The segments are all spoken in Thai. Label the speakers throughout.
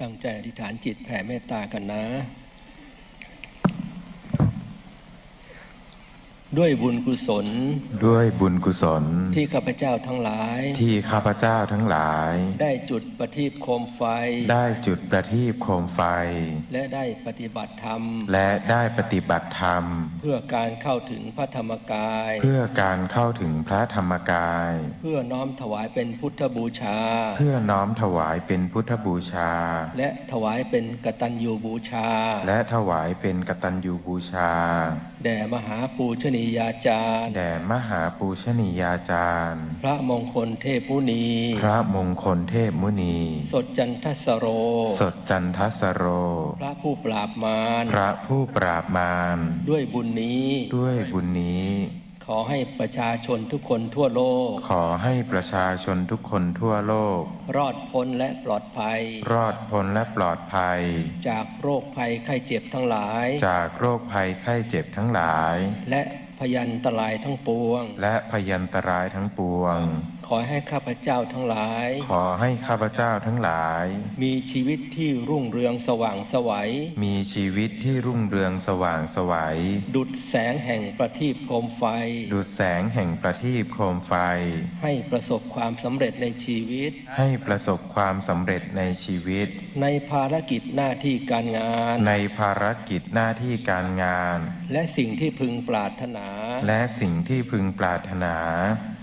Speaker 1: ตั้งใจอธิษฐานจิตแผ่เมตตากันนะ ด้วยบุญกุศล
Speaker 2: ด้วยบุญกุศล
Speaker 1: ที่ข้าพเจ้าทั้งหลาย
Speaker 2: ที่ข้าพเจ้าทั้งหลาย
Speaker 1: ได้จุดประทีปโคมไฟ
Speaker 2: ได้จุดประทีปโคมไฟ
Speaker 1: และได้ปฏิบัติธรรม
Speaker 2: และได้ปฏิบัติธรรม
Speaker 1: เพื่อการเข้าถึงพระธรรมกาย
Speaker 2: เพื่อการเข้าถึงพระธรรมกาย
Speaker 1: เพื่อน้อมถวายเป็นพุทธบูชา
Speaker 2: เพื่อน้อมถวายเป็นพุทธบูชา
Speaker 1: และถวายเป็นกตัญญูบูชา
Speaker 2: และถวายเป็นกตัญญูบูชา
Speaker 1: แด่มหาปูชนียาจารย์
Speaker 2: แด่มหาปูชนียาจารย์
Speaker 1: พระมงคลเทพมุนี
Speaker 2: พระมงคลเทพมุนี
Speaker 1: สดจันทสโร
Speaker 2: สดจันทสโร
Speaker 1: พระผู้ปราบมาร
Speaker 2: พระผู้ปราบมาร
Speaker 1: ด้วยบุญนี้
Speaker 2: ด้วยบุญนี้
Speaker 1: ข อให้ประชาชนทุกคนทั่วโลก
Speaker 2: ขอให้ประชาชนทุกคนทั่วโลก
Speaker 1: รอดพ้นและปลอดภัย
Speaker 2: รอดพ้นและปลอดภัย
Speaker 1: จากโรคภัยไข้เจ็บทั้งหลาย
Speaker 2: จากโรคภัยไข้เจ็บทั้งหลาย
Speaker 1: และพยันตรายทั้งปวง
Speaker 2: และพยันตรายทั้งปวง
Speaker 1: ขอให้ข้าพเจ้าทั้งหลาย
Speaker 2: ขอให้ข้าพเจ้าทั้งหลาย
Speaker 1: มีชีวิตที่รุ่งเรืองสว่างไสวัย
Speaker 2: มีชีวิตที่รุ่งเรืองสว่างไสวัย
Speaker 1: ดุดแสงแห่งประทีปโคมไฟ
Speaker 2: ดุจแสงแห่งประทีปโคมไฟ
Speaker 1: ให้ประสบความสำเร็จในชีวิต
Speaker 2: ให้ประสบความสำเร็จในชีวิต
Speaker 1: ในภารกิจหน้าที่การงาน
Speaker 2: ในภารกิจหน้าที่การงาน
Speaker 1: และสิ่งที่พึงปรารถนา
Speaker 2: และสิ่งที่พึงปรารถนา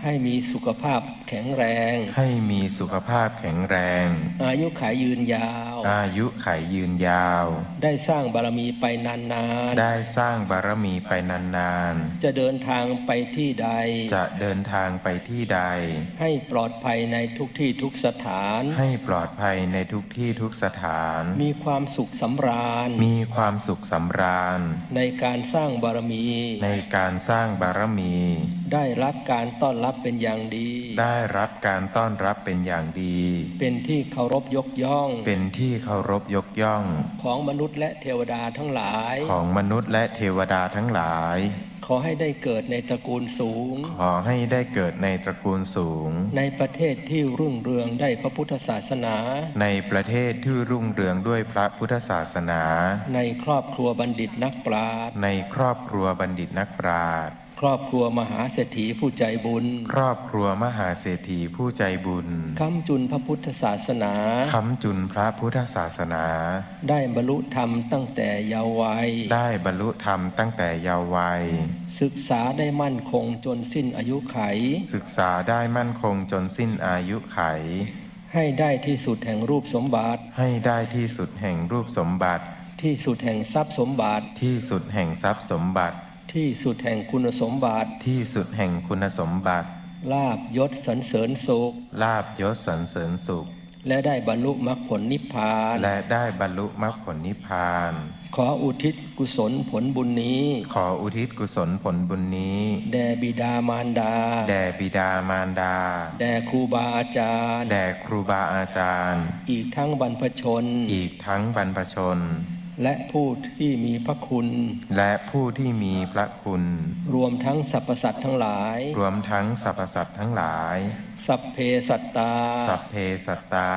Speaker 1: ให้มีสุขภาพแข็งแรง
Speaker 2: ให้มีสุขภาพแข็งแรง
Speaker 1: อายุขายยืนยาว
Speaker 2: อายุไขยืนยาว
Speaker 1: ได้สร้างบารมีไปนาน
Speaker 2: ได้สร้างบารมีไปนาน
Speaker 1: ๆ จะเดินทางไปที่ใด
Speaker 2: ๆจะเดินทางไปที่ใด
Speaker 1: ให้ปลอดภัยในทุกที่ทุกสถาน
Speaker 2: ให้ปลอดภัยในทุกที่ทุกสถาน
Speaker 1: มีความสุขสำราญ
Speaker 2: มีความสุขสำราญ
Speaker 1: ในการสร้างบารมี
Speaker 2: ในการสร้างบารมี
Speaker 1: ได้รับการต้อนรับเป็นอย่างดี
Speaker 2: ได้รับการต้อนรับเป็นอย่างดี
Speaker 1: เป็นที่เคารพยกย่อง
Speaker 2: เป็นที่เคารพยกย่อง
Speaker 1: ของมนุษย์และเทวดาทั้งหลาย
Speaker 2: ของมนุษย์และเทวดาทั้งหลาย
Speaker 1: ขอให้ได้เกิดในตระกูลสูง
Speaker 2: ขอให้ได้เกิดในตระกูลสูง
Speaker 1: ในประเทศที่รุ่งเรืองได้พระพุทธศาสนา
Speaker 2: ในประเทศที่รุ่งเรืองด้วยพระพุทธศาสนา
Speaker 1: ในครอบครัวบัณฑิตนักปราชญ์
Speaker 2: ในครอบครัวบัณฑิตนักปราชญ์
Speaker 1: ครอบครัวมหาเศรษฐีผู้ใจบุญ
Speaker 2: ครอบครัวมหาเศรษฐีผู้ใจบุญ
Speaker 1: ค้ำจุนพระพุทธศาสนา
Speaker 2: ค้ำจุนพระพุทธศาสนา
Speaker 1: ได้บรรลุธรรมตั้งแต่เยาว์วัย
Speaker 2: ได้บรรลุธรรมตั้งแต่เยาว์วัย
Speaker 1: ศึกษาได้มั่นคงจนสิ้นอายุไข
Speaker 2: ศึกษาได้มั่นคงจนสิ้นอายุไข
Speaker 1: ให้ได้ที่สุดแห่งรูปสมบัติ
Speaker 2: ให้ได้ที่สุดแห่งรูปสมบัติ
Speaker 1: ที่สุดแห่งทรัพย์สมบัติ
Speaker 2: ที่สุดแห่งทรัพย์สมบัติ
Speaker 1: ที่สุดแห่งคุณสมบัติ
Speaker 2: ที่สุดแห่งคุณสมบัติ
Speaker 1: ลาบยศสรรเสริญสุข
Speaker 2: ลาบยศสรรเสริญสุข
Speaker 1: และได้บรรลุมรรคผลนิพพาน
Speaker 2: และได้บรรลุมรรคผลนิพพาน
Speaker 1: ขออุทิศกุศลผลบุญนี้
Speaker 2: ขออุทิศกุศลผลบุญนี้
Speaker 1: แด่บิดามารดา
Speaker 2: แด่บิดามารดา
Speaker 1: แด่ครูบาอาจารย์
Speaker 2: แด่ครูบาอาจารย์
Speaker 1: อีกทั้งบรรพชน
Speaker 2: อีกทั้งบรรพชน
Speaker 1: และผู้ที่มีพระคุณ
Speaker 2: และผู้ที่มีพระคุณ
Speaker 1: รวมทั้งสรรพสัตว์ทั้งหลาย
Speaker 2: รวมทั้งสรรพสัตว์ทั้งหลาย
Speaker 1: สัพเพสัตตา
Speaker 2: สัพเพสัตตา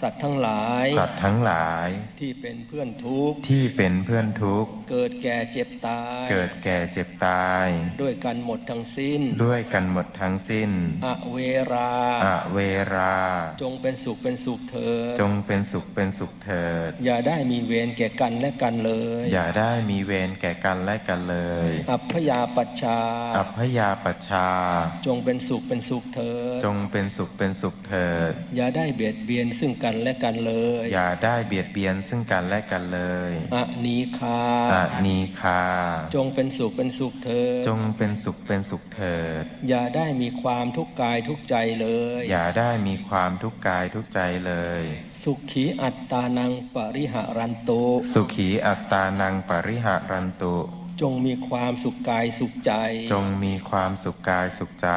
Speaker 1: สัตว์ทั้งหลาย
Speaker 2: สัตว์ทั้งหลาย
Speaker 1: ที่เป็นเพื่อนทุกข์
Speaker 2: ที่เป็นเพื่อนทุกข์
Speaker 1: เกิดแก่เจ็บตาย
Speaker 2: เกิดแก่เจ็บตาย
Speaker 1: ด้วยกันหมดทั้งสิ้น
Speaker 2: ด้วยกันหมดทั้งสิ้น
Speaker 1: อเวรา
Speaker 2: อเวรา
Speaker 1: จงเป็นสุขเป็นสุขเธอญ
Speaker 2: จงเป็นสุขเป็นสุขเถิด
Speaker 1: อย่าได้มีเวรแก่กันและกันเลย
Speaker 2: อย่าได้มีเวรแก่กันและกันเลย
Speaker 1: อัพยาปัชชา
Speaker 2: อัพยาปัชชา
Speaker 1: จงเป็นสุขเป็นสุขเธอญ
Speaker 2: จงเป็นสุขเป็นสุขเถิด
Speaker 1: อย่าได้เบียดเบียนซึ่งกันและกันเลย
Speaker 2: อย่าได้เบียดเบียนซึ่งกันและกันเลย
Speaker 1: อนีคา
Speaker 2: อานีคา
Speaker 1: จงเป็นสุขเป็นสุขเธอญ
Speaker 2: จงเป็นสุขเป็นสุขเถิด
Speaker 1: อย่าได้มีความทุกข์กายทุกข์ใจเลย
Speaker 2: อย่าได้มีความทุกข์กายทุกข์ใจเลย
Speaker 1: สุขีอัตตานังปริหารันตุ
Speaker 2: สุขีอัตตานังปริหารันตุ
Speaker 1: จงมีความสุขกายสุขใจ
Speaker 2: จงมีความสุขกายสุขใจ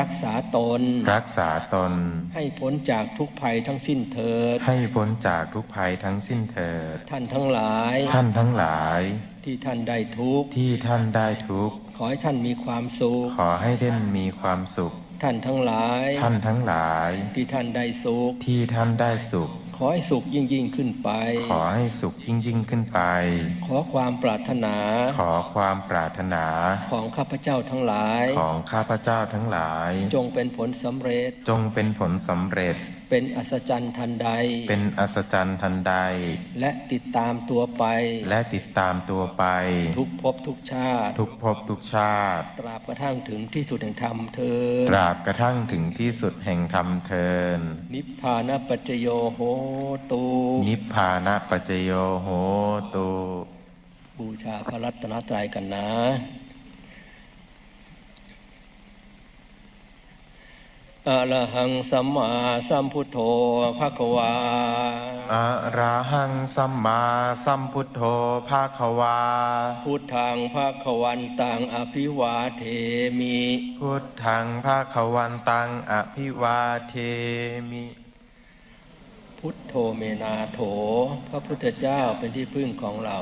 Speaker 1: รักษาตน
Speaker 2: รักษาตน
Speaker 1: ให้พ้นจากทุกภัยทั้งสิ้นเถิด
Speaker 2: ให้พ้นจากทุกภัยทั้งสิ้นเถิด
Speaker 1: ท่านทั้งหลาย
Speaker 2: ท่านทั้งหลาย
Speaker 1: ที่ท่านได้ทุกข์
Speaker 2: ที่ท่านได้ทุกข์
Speaker 1: ขอให้ท่านมีความสุข
Speaker 2: ขอให้เด่นมีความสุข
Speaker 1: ท่านทั้งหลาย
Speaker 2: ท่านทั้งหลาย
Speaker 1: ที่ท่านได้สุข
Speaker 2: ที่ท่านได้สุข
Speaker 1: ขขอให้สุขยิ่งยิ่งขึ้นไป
Speaker 2: ขอให้สุขยิ่งยิ่งขึ้นไป
Speaker 1: ขอความปรารถนา
Speaker 2: ขอความปรารถนา
Speaker 1: ของข้าพเจ้าทั้งหลาย
Speaker 2: ของข้าพเจ้าทั้งหลาย
Speaker 1: จงเป็นผลสำเร็จ
Speaker 2: จงเป็นผลสำเร็จ
Speaker 1: เป็นอัศจรรย์ทันใด
Speaker 2: เป็นอัศจรรย์ทันใด
Speaker 1: และติดตามตัวไป
Speaker 2: และติดตามตัวไป
Speaker 1: ทุกภพทุกชาติ
Speaker 2: ทุกภพทุกชาติ
Speaker 1: ตราบกระทั่งถึงที่สุดแห่งธรรมเธอญ
Speaker 2: ตราบกระทั่งถึงที่สุดแห่งธรรมเทิน
Speaker 1: นิพพานปัจจโยโหตู
Speaker 2: นิพพานะปัจจโยโหตุ
Speaker 1: บูชาพระรัตนตรัยกันนะ อะระหังสัมมาสัมพุทโธภะคะวา
Speaker 2: อะระหังสัมมาสัมพุทโธภาควา
Speaker 1: พุทธังภะคะวันตังอภิวาเทมิ
Speaker 2: พุทธังภาควันตังอภิวาเทมิ
Speaker 1: พุทโธเมนาโถ พระพุทธเจ้าเป็นที่พึ่งของเรา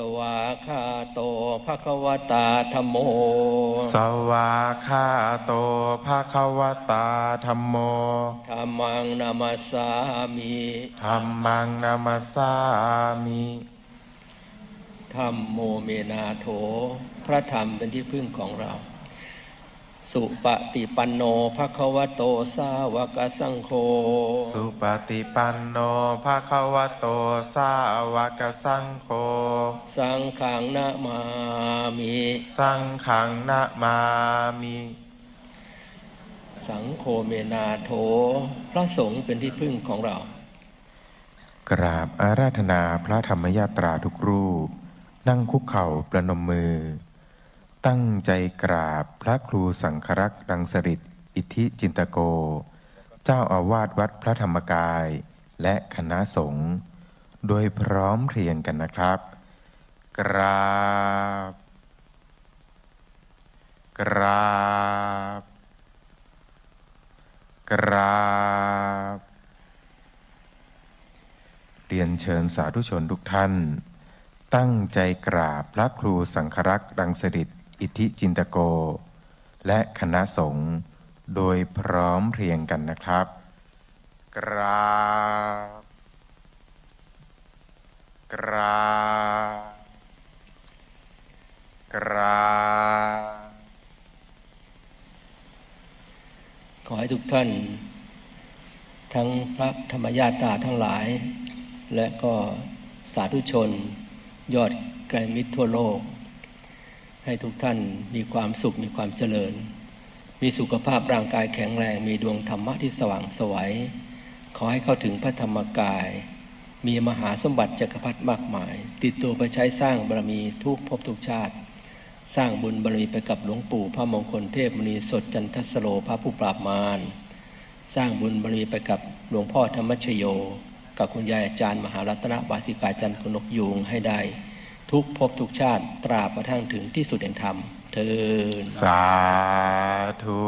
Speaker 1: สวาคาโตภะคะวตาธรรมโม
Speaker 2: สวาคาโตภาควตาธรรมโม
Speaker 1: ธรรมังนามาสามิ
Speaker 2: ธรรมังนามาสามิ
Speaker 1: ธรรมโมเมนาโถ พระธรรมเป็นที่พึ่งของเรา สุปฏิปันโนภะคะวะโตสาวกสังโฆ
Speaker 2: สุปฏิปันโนภาควโตสาวกสังโฆ
Speaker 1: สังขังนะมามิ
Speaker 2: สังขังนะมามิ
Speaker 1: สังโฆเมนาโถ พระสงฆ์เป็นที่พึ่งของเรา
Speaker 2: กราบอาราธนาพระธรรมยาตราทุกรูป นั่งคุกเข่าประนมมือ ตั้งใจกราบพระครูสังครักษ์ดังสริตอิทธิจินตโก เจ้าอาวาสวัดพระธรรมกายและคณะสงฆ์โดยพร้อมเพรียงกันนะครับ กราบ กราบ กราบ เรียนเชิญสาธุชนทุกท่าน ตั้งใจกราบพระครูสังครักษ์ดังสดิต อิทธิจินตโก และคณะสงฆ์โดยพร้อมเพรียงกันนะครับ กราบกราบกราบ
Speaker 1: ขอให้ทุกท่าน ทั้งพระธรรมญาตราทั้งหลาย และก็สาธุชน ยอดไกรมิตรทั่วโลก ให้ทุกท่านมีความสุขมีความเจริญ มีสุขภาพร่างกายแข็งแรง มีดวงธรรมะที่สว่างสวัยขอให้เข้าถึงพระธรรมกาย มีมหาสมบัติจักรพรรดิมากมาย ติดตัวไปใช้สร้างบารมีทุกภพทุกชาติ สร้างบุญบารมีไปกับหลวงปู่พระมงคลเทพมณีสดจันทสโลพระผู้ปราบมารสร้างบุญบารมีไปกับหลวงพ่อธรรมชโย กับคุณยายอาจารย์มหารัตนบาสิกาจันทร์กนกยูงให้ได้ ทุกภพทุกชาติตราบกระทั่งถึงที่สุดแห่งธรรมเทิน
Speaker 2: สาธุ